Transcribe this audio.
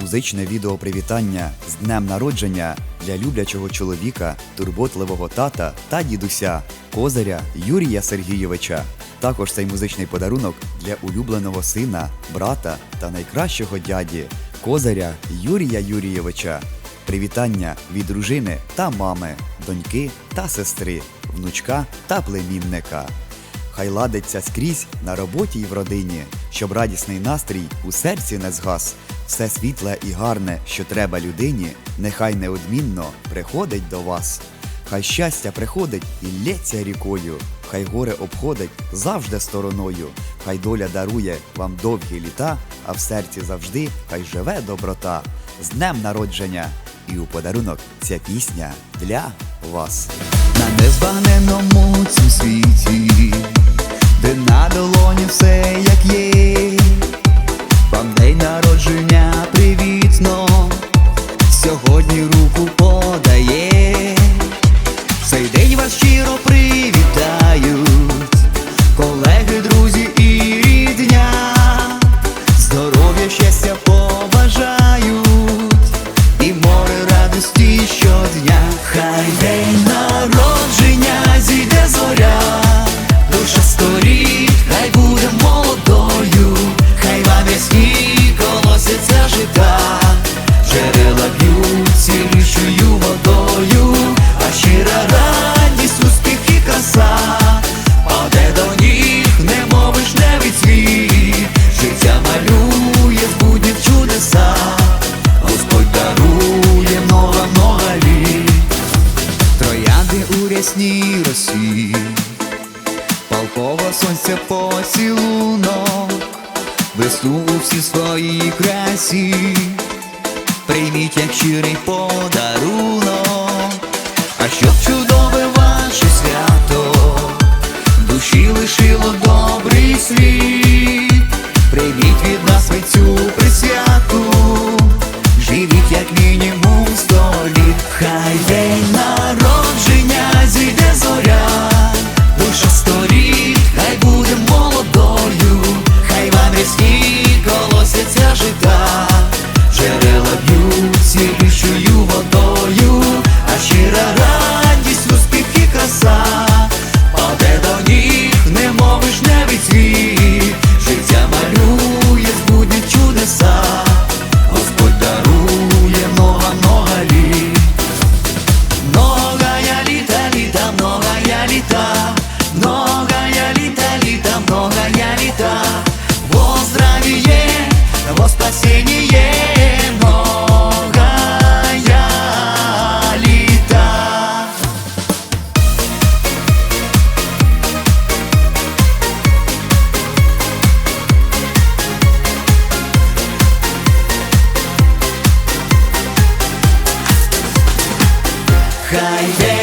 Музичне відео привітання з днем народження для люблячого чоловіка, турботливого тата та дідуся Козаря Юрія Сергійовича. Також цей музичний подарунок для улюбленого сина, брата та найкращого дяді Козаря Юрія Юрійовича. Привітання від дружини та мами, доньки та сестри, внучка та племінника. Хай ладиться скрізь на роботі й в родині, щоб радісний настрій у серці не згас. Все світле і гарне, що треба людині, нехай неодмінно приходить до вас. Хай щастя приходить і лється рікою, хай горе обходить завжди стороною, хай доля дарує вам довгі літа, а в серці завжди хай живе доброта. З днем народження! І у подарунок ця пісня для вас. На незбагненному цім світі, сьогодні руку подає. Цей день вас щиро привітають, колеги, друзі і рідня, здоров'я, щастя У росі, палкова сонця поцілунок, весну у всій своїй красі, прийміть як щирий подарунок, а щоб чудове ваше свято, душі лишило добрий світ, прийміть від нас цю присвяту, Хай